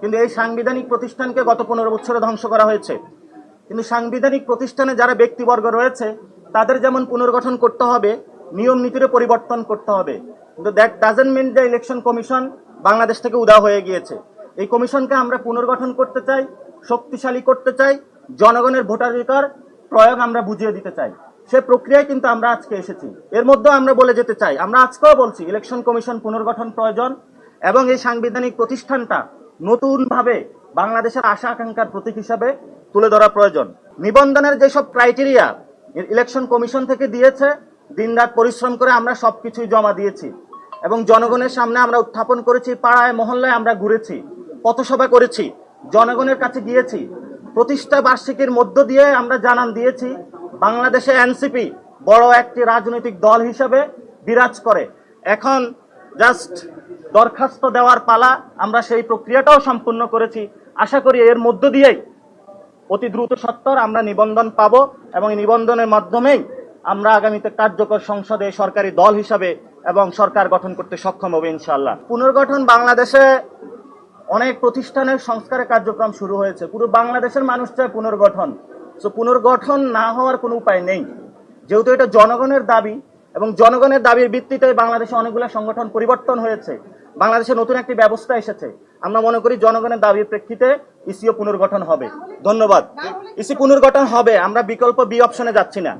কিন্তু এই সাংবিধানিক প্রতিষ্ঠানকে গত পনেরো বছরে ধ্বংস করা হয়েছে। কিন্তু সাংবিধানিক প্রতিষ্ঠানে যারা ব্যক্তিবর্গ রয়েছে, তাদের যেমন পুনর্গঠন করতে হবে, নিয়ম নীতিরও পরিবর্তন করতে হবে। কিন্তু that doesn't mean the election commission Bangladesh থেকে উদা হয়ে গিয়েছে। এই কমিশনকে আমরা পুনর্গঠন করতে চাই, শক্তিশালী করতে চাই, জনগণের ভোটাধিকার প্রয়োগ আমরা বুঝিয়ে দিতে চাই। সে প্রক্রিয়ায় কিন্তু আমরা আজকে এসেছি। এর মধ্যেও আমরা বলে যেতে চাই, আমরা আজকেও বলছি ইলেকশন কমিশন পুনর্গঠন প্রয়োজন এবং এই সাংবিধানিক প্রতিষ্ঠানটা নতুনভাবে বাংলাদেশের আশা আকাঙ্ক্ষার প্রতীক হিসাবে তুলে ধরা প্রয়োজন। নিবন্ধনের যেসব ক্রাইটেরিয়া ইলেকশন কমিশন থেকে দিয়েছে, দিনরাত পরিশ্রম করে আমরা সবকিছুই জমা দিয়েছি এবং জনগণের সামনে আমরা উত্থাপন করেছি, পাড়ায়, মহল্লায় আমরা ঘুরেছি, পথসভা করেছি, জনগণের কাছে গিয়েছি, প্রতিষ্ঠা বার্ষিকীর মধ্য দিয়ে আমরা জানান দিয়েছি, বাংলাদেশে এনসিপি বড় একটি রাজনৈতিক দল হিসেবে বিরাজ করে। এখন জাস্ট দরখাস্ত দেওয়ার পালা আমরা সেই প্রক্রিয়াটাও সম্পূর্ণ করেছি। আশা করি এর মধ্য দিয়েই অতি দ্রুত সত্তর আমরা নিবন্ধন পাবো এবং এই নিবন্ধনের মাধ্যমেই আমরা আগামীতে কার্যকর সংসদে সরকারি দল হিসাবে এবং সরকার গঠন করতে সক্ষম হবে ইনশাল্লাহ পুনর্গঠন বাংলাদেশে অনেক প্রতিষ্ঠানের সংস্কারের কার্যক্রম শুরু হয়েছে। পুরো বাংলাদেশের মানুষ চায় পুনর্গঠন। তো পুনর্গঠন না হওয়ার কোনো উপায় নেই। যেহেতু এটা জনগণের দাবি এবং জনগণের দাবির ভিত্তিতে বাংলাদেশে অনেকগুলো সংগঠন পরিবর্তন হয়েছে। বাংলাদেশে নতুন একটি ব্যবস্থা এসেছে। আমরা মনে করি জনগণের দাবির প্রেক্ষিতে ইসিও পুনর্গঠন হবে। ধন্যবাদ। ইসি পুনর্গঠন হবে। আমরা বিকল্প বি অপশনে যাচ্ছি না।